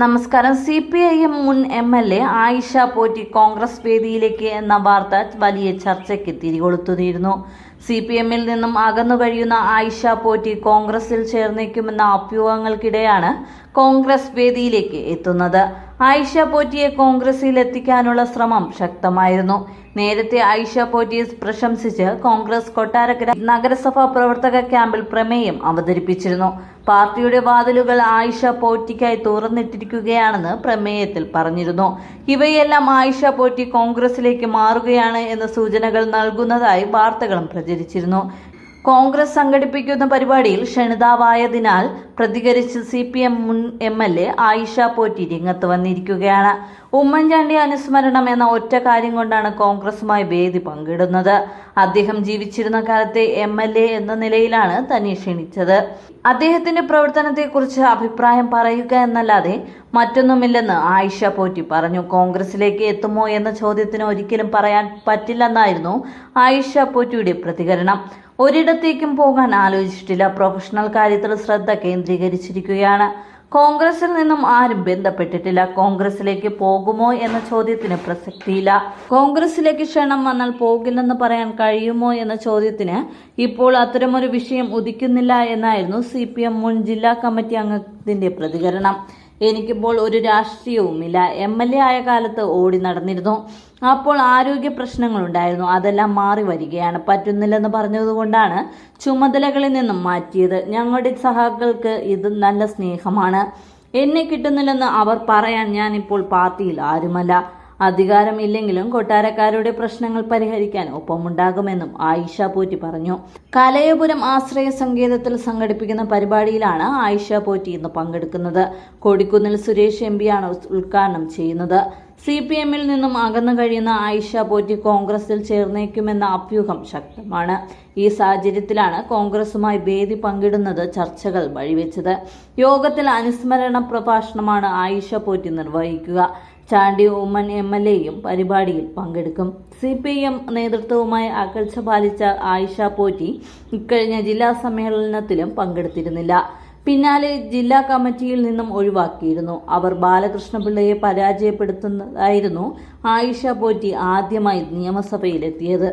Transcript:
നമസ്കാരം. C P I M മുൻ M L A Ayisha Potty Congress വേദിയിലേക്ക് എന്ന വാർത്ത വലിയ ചർച്ചയ്ക്ക് തിരികൊളുത്തുന്നിരുന്നു സി പി എമ്മിൽ നിന്നും അകന്നു കഴിയുന്ന ആയിഷ പോറ്റി കോൺഗ്രസിൽ ചേർന്നേക്കുമെന്ന അഭ്യൂഹങ്ങൾക്കിടെയാണ് കോൺഗ്രസ് വേദിയിലേക്ക് എത്തുന്നത്. ആയിഷ പോറ്റിയെ കോൺഗ്രസിൽ എത്തിക്കാനുള്ള ശ്രമം ശക്തമായിരുന്നു. നേരത്തെ ഐഷ പോറ്റീസ് പ്രശംസിച്ച് കോൺഗ്രസ് കൊട്ടാരക്കര നഗരസഭാ പ്രവർത്തക ക്യാമ്പിൽ പ്രമേയം അവതരിപ്പിച്ചിരുന്നു. പാർട്ടിയുടെ വാതിലുകൾ ആയിഷ പോറ്റിക്കായി തുറന്നിട്ടിരിക്കുകയാണെന്ന് പ്രമേയത്തിൽ പറഞ്ഞിരുന്നു. ഇവയെല്ലാം ആയിഷ പോറ്റി കോൺഗ്രസിലേക്ക് മാറുകയാണ് എന്ന സൂചനകൾ നൽകുന്നതായി വാർത്തകളും പ്രചരിച്ചിരുന്നു. കോൺഗ്രസ് സംഘടിപ്പിക്കുന്ന പരിപാടിയിൽ ക്ഷണിതാവായതിനാൽ പ്രതികരിച്ച് സി പി എം മുൻ M L A Ayisha Potty രംഗത്ത് വന്നിരിക്കുകയാണ്. ഉമ്മൻചാണ്ടി അനുസ്മരണം എന്ന ഒറ്റ കാര്യം കൊണ്ടാണ് കോൺഗ്രസുമായി വേദി പങ്കിടുന്നത്. അദ്ദേഹം ജീവിച്ചിരുന്ന കാലത്തെ എം എൽ എ എന്ന നിലയിലാണ് തന്നെ ക്ഷണിച്ചത്. അദ്ദേഹത്തിന്റെ പ്രവർത്തനത്തെക്കുറിച്ച് അഭിപ്രായം പറയുക എന്നല്ലാതെ മറ്റൊന്നുമില്ലെന്ന് ആയിഷ പോറ്റി പറഞ്ഞു. കോൺഗ്രസിലേക്ക് എത്തുമോ എന്ന ചോദ്യത്തിന് ഒരിക്കലും പറയാൻ പറ്റില്ലെന്നായിരുന്നു ആയിഷ പോറ്റിയുടെ പ്രതികരണം. ഒരിടത്തേക്കും പോകാൻ ആലോചിച്ചിട്ടില്ല. പ്രൊഫഷണൽ കാര്യത്തിൽ ശ്രദ്ധ കേന്ദ്രീകരിച്ചിരിക്കുകയാണ്. കോൺഗ്രസിൽ നിന്നും ആരും ബന്ധപ്പെട്ടിട്ടില്ല. കോൺഗ്രസിലേക്ക് പോകുമോ എന്ന ചോദ്യത്തിന് പ്രസക്തിയില്ല. കോൺഗ്രസിലേക്ക് ക്ഷണം വന്നാൽ പോകില്ലെന്ന് പറയാൻ കഴിയുമോ എന്ന ചോദ്യത്തിന് ഇപ്പോൾ അത്തരമൊരു വിഷയം ഉദിക്കുന്നില്ല എന്നായിരുന്നു സി മുൻ ജില്ലാ കമ്മിറ്റി അംഗത്തിന്റെ പ്രതികരണം. എനിക്കിപ്പോൾ ഒരു രാഷ്ട്രീയവുമില്ല. എം എൽ എ ആയ കാലത്ത് ഓടി നടന്നിരുന്നു. അപ്പോൾ ആരോഗ്യ പ്രശ്നങ്ങളുണ്ടായിരുന്നു. അതെല്ലാം മാറി വരികയാണ്. പറ്റുന്നില്ലെന്ന് പറഞ്ഞതുകൊണ്ടാണ് ചുമതലകളിൽ നിന്നും മാറ്റിയത്. ഞങ്ങളുടെ സഹാക്കൾക്ക് ഇത് നല്ല സ്നേഹമാണ്. എന്നെ കിട്ടുന്നില്ലെന്ന് അവർ പറയാൻ ഞാനിപ്പോൾ പാർട്ടിയിൽ ആരുമല്ല. അധികാരമില്ലെങ്കിലും കൊട്ടാരക്കാരുടെ പ്രശ്നങ്ങൾ പരിഹരിക്കാൻ ഒപ്പമുണ്ടാകുമെന്നും ആയിഷ പോറ്റി പറഞ്ഞു. കലയപുരം ആശ്രയ സങ്കേതത്തിൽ സംഘടിപ്പിക്കുന്ന പരിപാടിയിലാണ് ആയിഷ പോറ്റി ഇന്ന് പങ്കെടുക്കുന്നത്. കൊടിക്കുന്നിൽ സുരേഷ് എം പിയാണ് ഉദ്ഘാടനം ചെയ്യുന്നത്. സി പി എമ്മിൽ നിന്നും അകന്നു കഴിയുന്ന ആയിഷ പോറ്റി കോൺഗ്രസിൽ ചേർന്നേക്കുമെന്ന അഭ്യൂഹം ശക്തമാണ്. ഈ സാഹചര്യത്തിലാണ് കോൺഗ്രസുമായി വേദി പങ്കിടുന്നത് ചർച്ചകൾ വഴിവെച്ചത്. യോഗത്തിൽ അനുസ്മരണ പ്രഭാഷണമാണ് ആയിഷ പോറ്റി നിർവഹിക്കുക. ചാണ്ടി ഉമ്മൻ എം എൽ എയും പരിപാടിയിൽ പങ്കെടുക്കും. സി പി എം നേതൃത്വവുമായി അകൽച്ച പാലിച്ച ആയിഷ പോറ്റി ഇക്കഴിഞ്ഞ ജില്ലാ സമ്മേളനത്തിലും പങ്കെടുത്തിരുന്നില്ല. പിന്നാലെ ജില്ലാ കമ്മിറ്റിയിൽ നിന്നും ഒഴിവാക്കിയിരുന്നു. അവർ ബാലകൃഷ്ണപിള്ളയെ പരാജയപ്പെടുത്തുന്നതായിരുന്നു ആയിഷ പോറ്റി ആദ്യമായി നിയമസഭയിലെത്തിയത്.